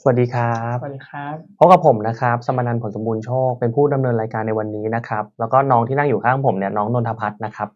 สวัสดีครับสวัสดีครับพบกับผมนะครับ สมนันท์ผลสมบูรณ์โชค เป็นผู้ดำเนินรายการในวันนี้นะครับ แล้วก็น้องที่นั่งอยู่ข้างผมเนี่ยน้องนนทพัฒน์นะครับ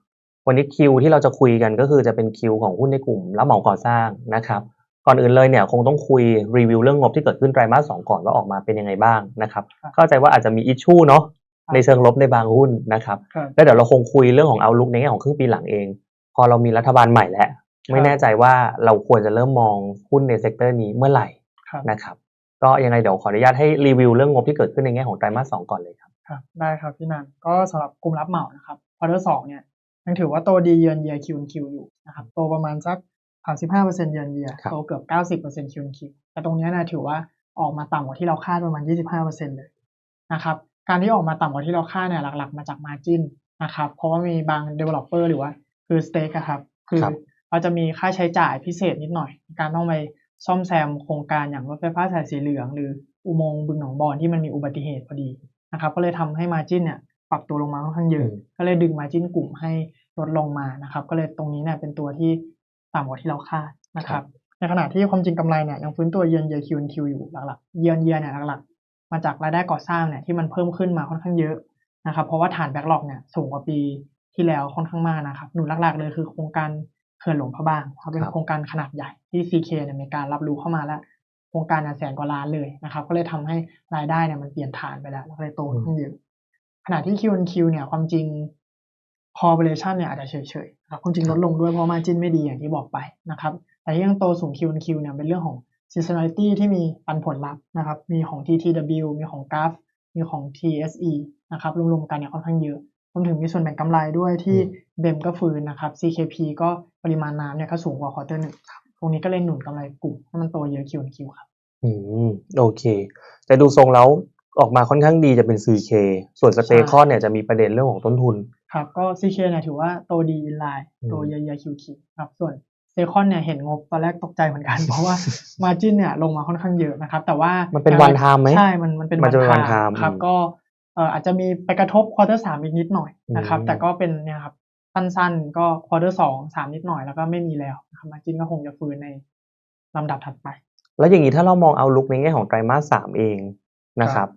วันนี้คิวที่เราจะคุยกันก็คือจะเป็นคิวของหุ้นในกลุ่มรับเหมาก่อสร้างนะครับ ก่อนอื่นเลยเนี่ยคงต้องคุยรีวิวเรื่องงบที่เกิดขึ้นไตรมาสสองก่อนว่าออกมาเป็นยังไงบ้างนะครับครับเข้าใจว่าอาจจะมีอิชชูเนาะครับในเชิงลบในบางหุ้นนะครับครับ แล้วเดี๋ยวเราคงคุยเรื่องของเอาลุกในแง่ของครึ่งปีหลังเอง พอเรามีรัฐบาลใหม่แล้วไม่แน่ใจว่าเราควรจะเริ่มมองหุ้นในเซกเตอร์นี้เมื่อไหร่ครับ นะครับก็ยังไงเดี๋ยวขออนุญาตให้รีวิวเรื่องงบที่เกิดขึ้นในแง่ของไตรมาสสองก่อนเลยครับครับได้ครับพี่นันก็สำหรับกลุ่มรับเหมานะครับพอเดอร์สองเนี่ยยังถือว่าโตดีเยือนเยียคิวคิวอยู่นะครับโตประมาณสักสามสิบห้าเปอร์เซ็นต์เยือนเยียครับโตเกือบเก้าสิบเปอร์เซ็นต์คิวคิวแต่ตรงเนี้ยนะถือว่าออกมาต่ำกว่าที่เราคาดประมาณยี่สิบห้าเปอร์เซ็นต์เลยนะครับการที่ออกมาต่ำกว่าที่เราคาดเนี่ยหลัก ๆ มาจากมาจินนะครับเพราะว่ามีบาง developer หรือว่าคือสเต็กครับคือครับเราจะมีค่าใช้จ่ายพิเศษนิดหน่อยในการต้องไป ซ่อมแซมโครงการอย่างรถไฟฟ้าสายสีเหลือง หรืออุโมงค์บึงหนองบอนที่มันมีอุบัติเหตุพอดีนะครับก็เลยทำให้มาจินเนี่ยปรับตัวลงมาค่อนข้างเยอะอืมก็เลยดึงมาจินกลุ่มให้ลดลงมานะครับ ก็เลยตรงนี้เนี่ยเป็นตัวที่ต่ำกว่าที่เราคาดนะครับ ในขณะที่ความจริงกำไรเนี่ยยังฟื้นตัวเยือนเยียคิวคิวอยู่หลักๆเยือนเยียเนี่ยหลักๆมาจากรายได้ก่อสร้างเนี่ยที่มันเพิ่มขึ้นมาค่อนข้างเยอะนะครับ เพราะว่าฐานแบ็กหลอกเนี่ยสูงกว่าปีที่แล้วค่อนข้างมากนะครับหนุนหลักๆเลยคือโครงการเขื่อนหลวงพระบางครับเป็นครับโครงการขนาดใหญ่ที่ CK เนี่ยมีการรับรู้เข้ามาแล้วโครงการเนี่ยแสนกว่าล้านเลยนะครับ ก็เลยทำให้รายได้เนี่ยมันเปลี่ยนฐานไปแล้วแล้วก็เลยโตค่อนข้างเยอะขณะที่ Q&Q เนี่ยความจริง correlation เนี่ยอาจจะเฉยๆนะครับความจริงลดลงด้วยเพราะ margin ไม่ดีอย่างที่บอกไปนะครับ แต่ที่ยังโตสูง Q&Q เนี่ยเป็นเรื่องของ seasonality ที่มีปันผลลัพธ์นะครับ มีของ TTW มีของ GAF มีของ TSE นะครับรวมๆกันเนี่ยค่อนข้างเยอะ รวมถึงมีส่วนแบ่งกำไรด้วยที่อืมเบมก็ฟื้นนะครับ CKP ก็ปริมาณน้ำเนี่ยก็สูงกว่าควอเตอร์หนึ่งตรงนี้ก็เลยหนุนกำไรกลุ่มให้มันโตเยอะ Q&Q ครับ อืมโอเค แต่ดูทรงแล้วออกมาค่อนข้างดีจะเป็น CK ส่วนสเตคอนเนี่ยจะมีประเด็นเรื่องของต้นทุน ครับก็ CK เนี่ยถือว่าโตดีอินไลน์อืมโตเยอะๆคิวคิวครับส่วนเซคอนเนี่ยเห็นงบตอนแรกตกใจเหมือนกัน เพราะว่ามาจินเนี่ยลงมาค่อนข้างเยอะนะครับ แต่ว่ามันเป็นอย่างไร one time ไหมใช่ มันมันเป็นมันจะเป็น one one time ครับอืมก็เอ่ออาจจะมีไปกระทบควอเตอร์สามอีกนิดหน่อยนะครับอืมแต่ก็เป็นเนี่ยครับสั้นๆ ก็ควอเตอร์สองสามนิดหน่อยแล้วก็ไม่มีแล้วนะครับมาจินก็คงจะฟื้นในลำดับถัดไป แล้วอย่างนี้ถ้าเรามองเอาลุกในแง่ของไตรมาสสามเองนะครับ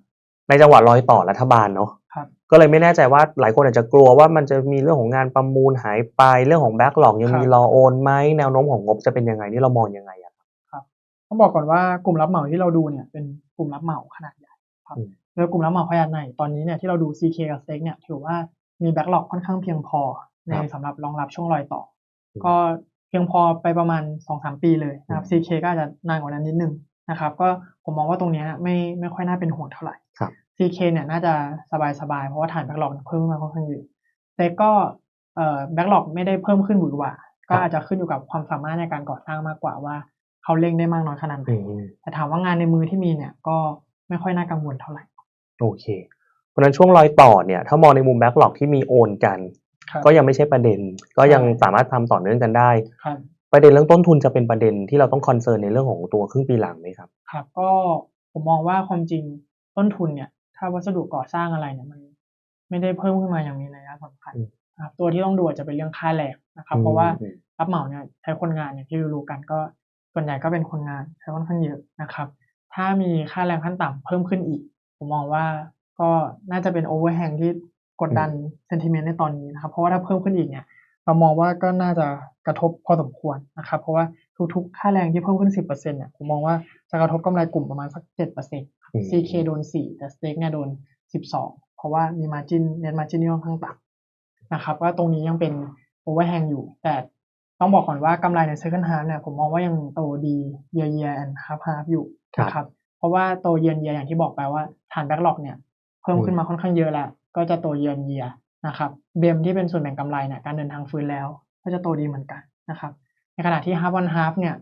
ในจังหวะรอยต่อรัฐบาลเนาะครับก็เลยไม่แน่ใจว่าหลายคนอาจจะกลัวว่ามันจะมีเรื่องของงานประมูลหายไปเรื่องของแบ็กหลอกยังมีครับรอโอนไหมแนวโน้มของงบจะเป็นยังไงนี่เรามองยังไงอะต้องบอกก่อนว่ากลุ่มรับเหมาที่เราดูเนี่ยเป็นกลุ่มรับเหมาขนาดใหญ่ครับ อืมโดยกลุ่มรับเหมาขนาดใหญ่ตอนนี้เนี่ยที่เราดู CK กับ Steak เนี่ยถือว่ามีแบ็กหลอกค่อนข้างเพียงพอในสำหรับรองรับช่วงรอยต่ออมก็เพียงพอไปประมาณ2อสปีเลยนะครับอืม CK ก็อาจจะนานกว่านั้นนิดนึงนะครับ ก็ผมมองว่าตรงเนี้ยไม่ไม่ค่อยน่าเป็นห่วงเท่าไหร่ครับ CK เนี่ยน่าจะสบายๆ เพราะว่าฐานแบ็กหลอกเพิ่มมาค่อนข้างเยอะแต่ก็เอ่อแบ็กหลอกไม่ได้เพิ่มขึ้นหวือหวาก็อาจจะขึ้นอยู่กับความสามารถในการก่อสร้างมากกว่าว่าเขาเร่งได้มากน้อยขนาดไหนอืมแต่ถามว่างานในมือที่มีเนี่ยก็ไม่ค่อยน่ากังวลเท่าไหร่ โอเค เพราะฉะนั้นช่วงรอยต่อเนี่ย ถ้ามองในมุมแบ็กหลอกที่มีโอนกัน ครับก็ยังไม่ใช่ประเด็น ก็ยังใช่สามารถทำต่อเนื่องกันได้ ครับ ประเด็นเรื่องต้นทุนจะเป็นประเด็นที่เราต้องคอนเซิร์นในเรื่องของตัวครึ่งปีหลังไหมครับ ครับก็ผมมองว่าความจริงต้นทุนเนี่ย ถ้าวัสดุก่อสร้างอะไรเนี่ยมันไม่ได้เพิ่มขึ้นมาอย่างมีนัยสำคัญอืม นะครับตัวที่ต้องดูอาจจะเป็นเรื่องค่าแรงนะครับอืมเพราะว่าอืมรับเหมาเนี่ยใช้คนงานเนี่ยที่รู้ๆกันก็ส่วนใหญ่ก็เป็นคนงานใช้ค่อนข้างเยอะนะครับ ถ้ามีค่าแรงขั้นต่ำเพิ่มขึ้นอีก ผมมองว่าก็น่าจะเป็นโอเวอร์แฮงที่กดดันเซนติเมนต์ในตอนนี้นะครับ เพราะว่าถ้าเพิ่มขึ้นอีกเนี่ยเรามองว่าก็น่าจะกระทบพอสมควรนะครับ เพราะว่าทุกๆ ค่าแรงที่เพิ่มขึ้น 10%เนี่ยผมมองว่าจะกระทบกำไรกลุ่มประมาณสัก7%อืม CK โดน 4 แต่ Steak เนี่ยโดน 12 เพราะว่ามี margin net margin ที่ค่อนข้างต่ำนะครับก็ตรงนี้ยังเป็น overhang อยู่ แต่ต้องบอกก่อนว่ากำไรใน second half เนี่ยผมมองว่ายังโตดี year year and half half อยู่นะครับ เพราะว่าโต year year อย่างที่บอกไปว่าฐาน backlog เนี่ย เพิ่มขึ้นมาค่อนข้างเยอะแล้วก็จะโต year year นะครับเบมที่เป็นส่วนแบ่งกำไรเนี่ยการเดินทางฟื้นแล้ว ก็จะโตดีเหมือนกันนะครับ ในขณะที่ half on half เนี่ย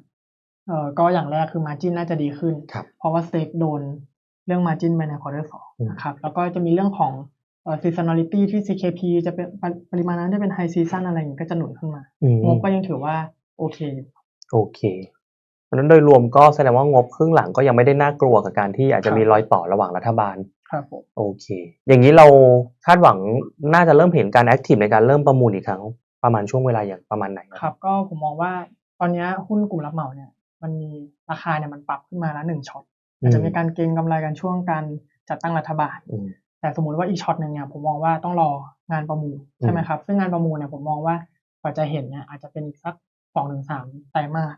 เอ่อก็อย่างแรกคือ margin น่าจะดีขึ้นครับเพราะว่า Steak โดนเรื่อง margin ไปใน quarter สองอืมนะครับแล้วก็จะมีเรื่องของเอ่อ seasonality ที่ CKP จะเป็นปริปริมาณนั้นจะเป็น high season อะไรอย่างนี้ก็จะหนุนขึ้นมาอืมงบก็ยังถือว่าโอเคอยู่โอเคเพราะฉะนั้นโดยรวมก็แสดงว่างบครึ่งหลังก็ยังไม่ได้น่ากลัวกับการที่อาจจะมีรอยต่อระหว่างรัฐบาลครับผมโอเค อย่างนี้เราคาดหวังน่าจะเริ่มเห็นการแอคทีฟในการเริ่มประมูลอีกครั้งประมาณช่วงเวลาอย่างประมาณไหนครับ ก็ผมมองว่าตอนเนี้ยหุ้นกลุ่มรับเหมาเนี่ย มันมีราคาเนี่ยมันปรับขึ้นมาแล้วหนึ่งช็อตอาจจะมีการเก็งกำไรกันช่วงการจัดตั้งรัฐบาลอืมแต่สมมุติว่าอีกช็อตหนึ่งเนี่ยผมมองว่าต้องรองานประมูลใช่ไหมครับ ซึ่งงานประมูลเนี่ยผมมองว่ากว่าจะเห็นเนี่ยอาจจะเป็นอีกสักสองถึงสามไตรมาส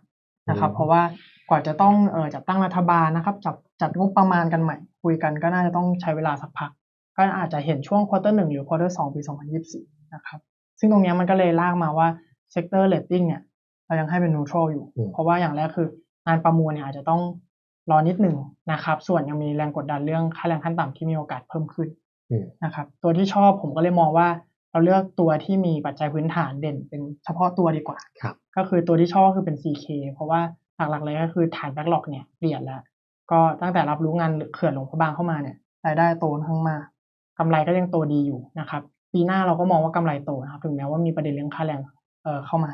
นะครับอืมเพราะว่ากว่าจะต้องเอ่อจัดตั้งรัฐบาลนะครับจัดจัดงบประมาณกันใหม่ คุยกันก็น่าจะต้องใช้เวลาสักพัก ก็อาจจะเห็นช่วงควอเตอร์หนึ่งหรือควอเตอร์สองปีสองพันยี่สิบสี่นะครับ ซึ่งตรงเนี้ยมันก็เลยลากมาว่าเซกเตอร์เลตติ้งเนี่ยเรายังให้เป็นนูโตรอยู่อืมเพราะว่าอย่างแรกคืองานประมูลเนี่ยอาจจะต้องรอนิดหนึ่งนะครับ ส่วนยังมีแรงกดดันเรื่องค่าแรงขั้นต่ำที่มีโอกาสเพิ่มขึ้นอืมนะครับ ตัวที่ชอบผมก็เลยมองว่า เราเลือกตัวที่มีปัจจัยพื้นฐานเด่นเป็นเฉพาะตัวดีกว่าครับก็คือตัวที่ชอบก็คือเป็น CK เพราะว่าหลักๆเลยก็คือฐานแบ็กหลอกเนี่ยเปลี่ยนแล้ว ก็ตั้งแต่รับรู้งานเขื่อนหลวงพระบางเข้ามาเนี่ยรายได้โตค่อนข้างมากกำไรก็ยังโตดีอยู่นะครับปีหน้าเราก็มองว่ากำไรโตนะครับถึงแม้ว่ามีประเด็นเรื่องค่าแรงเอ่อเข้ามา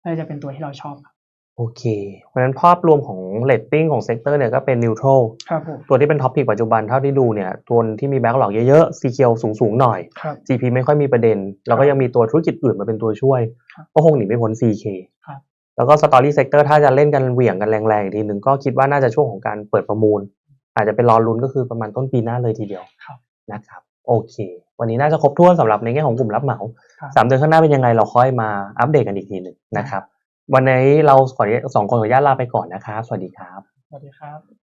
ก็เลยจะเป็นตัวที่เราชอบครับ โอเค เพราะฉะนั้นภาพรวมของเ a ตติ้งของเซกเตอร์เนี่ยก็เป็นนิวโตรครับผมตัวที่เป็นท็อปพิกปัจจุบันเท่าที่ดูเนี่ยตัวที่มีแบ็กหลอกเยอะๆ CQ สูงๆหน่อย ครับ GP ไม่ค่อยมีประเด็น แล้วก็ยังมีตัวธุรกิจอื่นมาเป็นตัวช่วย ครับก็คงหนีไม่พ้น CK ครับ แล้วก็สตอรี่เซกเตอร์ถ้าจะเล่นกันเหวี่ยงกันแรงๆอีกทีหนึ่งก็คิดว่าน่าจะช่วงของการเปิดประมูล อาจจะเป็นรอลุ้นก็คือประมาณต้นปีหน้าเลยทีเดียวครับ นะครับโอเค วันนี้น่าจะครบถ้วนสำหรับในแง่ของกลุ่มรับเหมาครับ สามเดือนข้างหน้าเป็นยังไงเราค่อยมาอัปเดตกันอีกทีหนึ่งนะครับ วันนี้เราขอสองคนขออนุญาตลาไปก่อนนะครับ สวัสดีครับ สวัสดีครับ